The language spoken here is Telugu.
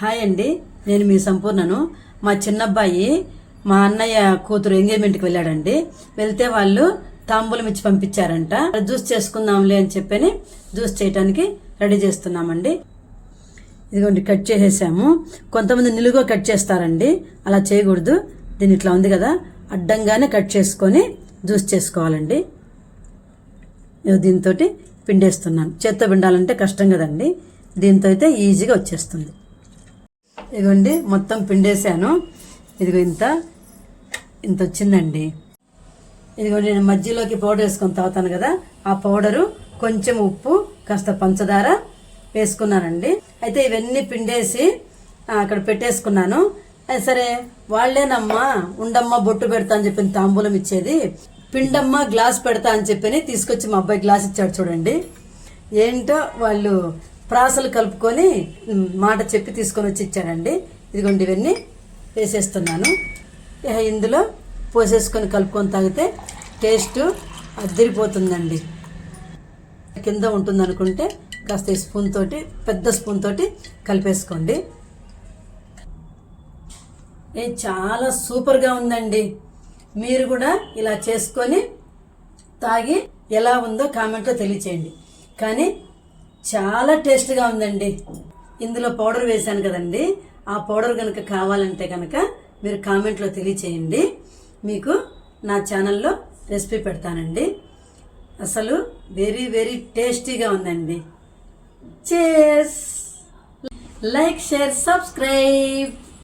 హాయ్ అండి. నేను మీ సంపూర్ణను. మా చిన్నబ్బాయి మా అన్నయ్య కూతురు ఎంగేజ్మెంట్కి వెళ్ళాడండి. వెళ్తే వాళ్ళు తాంబూలం ఇచ్చి పంపించారంట. జ్యూస్ చేసుకుందాంలే అని చెప్పని జ్యూస్ చేయడానికి రెడీ చేస్తున్నామండి. ఇదిగోండి కట్ చేసేసాము. కొంతమంది నిలుగో కట్ చేస్తారండి. అలా చేయకూడదు. దీని ఇట్లా ఉంది కదా. అడ్డంగానే కట్ చేసుకొని జ్యూస్ చేసుకోవాలండి. దీంతో పిండేస్తున్నాను. చేత్తో పిండాలంటే కష్టం కదండి. దీంతో అయితే ఈజీగా వచ్చేస్తుంది. ఇదిగోండి మొత్తం పిండేశాను. ఇదిగో ఇంత ఇంత వచ్చిందండి. ఇదిగోండి నేను మధ్యలోకి పౌడర్ వేసుకొని తాగుతాను కదా ఆ పౌడరు కొంచెం ఉప్పు కాస్త పంచదార వేసుకున్నానండి. అయితే ఇవన్నీ పిండేసి అక్కడ పెట్టేసుకున్నాను. సరే వాళ్ళేనమ్మా ఉండమ్మా బొట్టు పెడతా అని చెప్పి తాంబూలం ఇచ్చేది. పిండమ్మా గ్లాస్ పెడతా అని చెప్పి తీసుకొచ్చి మా అబ్బాయి గ్లాస్ ఇచ్చాడు చూడండి. ఏంటో వాళ్ళు ప్రాసలు కలుపుకొని మాట చెప్పి తీసుకొని వచ్చి ఇచ్చాడండి ఇదిగోండి ఇవన్నీ వేసేస్తున్నాను. ఇందులో పోసేసుకొని కలుపుకొని తాగితే టేస్ట్ అద్దరిపోతుందండి కింద ఉంటుంది అనుకుంటే కాస్త ఈ స్పూన్ తోటి పెద్ద స్పూన్ తోటి కలిపేసుకోండి. ఏ చాలా సూపర్గా ఉందండి. మీరు కూడా ఇలా చేసుకొని తాగి ఎలా ఉందో కామెంట్లో తెలియచేయండి. కానీ చాలా టేస్ట్గా ఉందండి. ఇందులో పౌడర్ వేశాను కదండి. ఆ పౌడర్ కనుక కావాలంటే కనుక మీరు కామెంట్లో తెలియచేయండి. మీకు నా ఛానల్లో రెసిపీ పెడతానండి. అసలు వెరీ వెరీ టేస్టీగా ఉందండి. చేస్ లైక్ షేర్ సబ్స్క్రైబ్